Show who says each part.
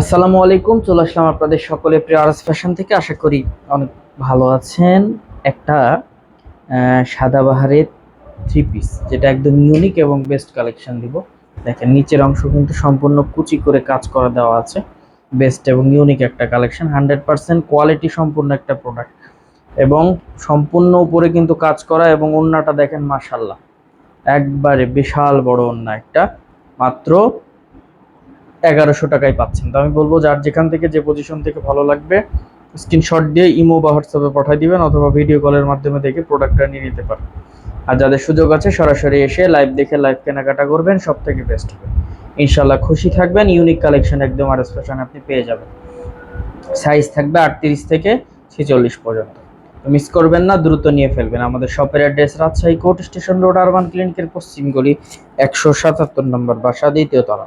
Speaker 1: আসসালামু আলাইকুম, চলে আসলাম আপনাদের সকলে প্রিয় আরস ফ্যাশন থেকে। আশা করি অনেক ভালো আছেন। একটা সাদাবাহারের থ্রি পিস যেটা একদম ইউনিক এবং বেস্ট কালেকশন দিব। দেখেন, নিচের অংশ কিন্তু সম্পূর্ণ কুচি করে কাজ করা দেওয়া আছে। বেস্ট এবং ইউনিক একটা কালেকশন হান্ড্রেড পার্সেন্ট কোয়ালিটি সম্পূর্ণ একটা প্রোডাক্ট এবং সম্পূর্ণ উপরে কিন্তু কাজ করা এবং ওন্নাটা দেখেন মাসাল্লাহ একবারে বিশাল বড় ওন্না একটা। মাত্র এগারোশো টাকায় পাচ্ছেন। তো আমি বলব, যার যেখান থেকে যে পজিশন থেকে ভালো লাগবে স্ক্রিনশট দিয়ে ইমো বা হোয়াটসঅ্যাপে পাঠিয়ে দিবেন অথবা ভিডিও কলের মাধ্যমে দেখে প্রোডাক্টটা নিয়ে নিতে পারেন। আর যাদের সুযোগ আছে, সরাসরি এসে লাইভ দেখে লাইভ কেনাকাটা করবেন সব থেকে বেস্ট হবে। ইনশাল্লাহ খুশি থাকবেন ইউনিক কালেকশন একদম আর ফ্যাশন আপনি পেয়ে যাবেন। সাইজ থাকবে আটত্রিশ থেকে ছেচল্লিশ পর্যন্ত। মিস করবেন না, দ্রুত নিয়ে ফেলবেন। আমাদের শপের address Rajshahi court station road, urban ক্লিনিকের পশ্চিম গলি একশো সাতাত্তর নম্বর বাসা, দ্বিতীয় তলা।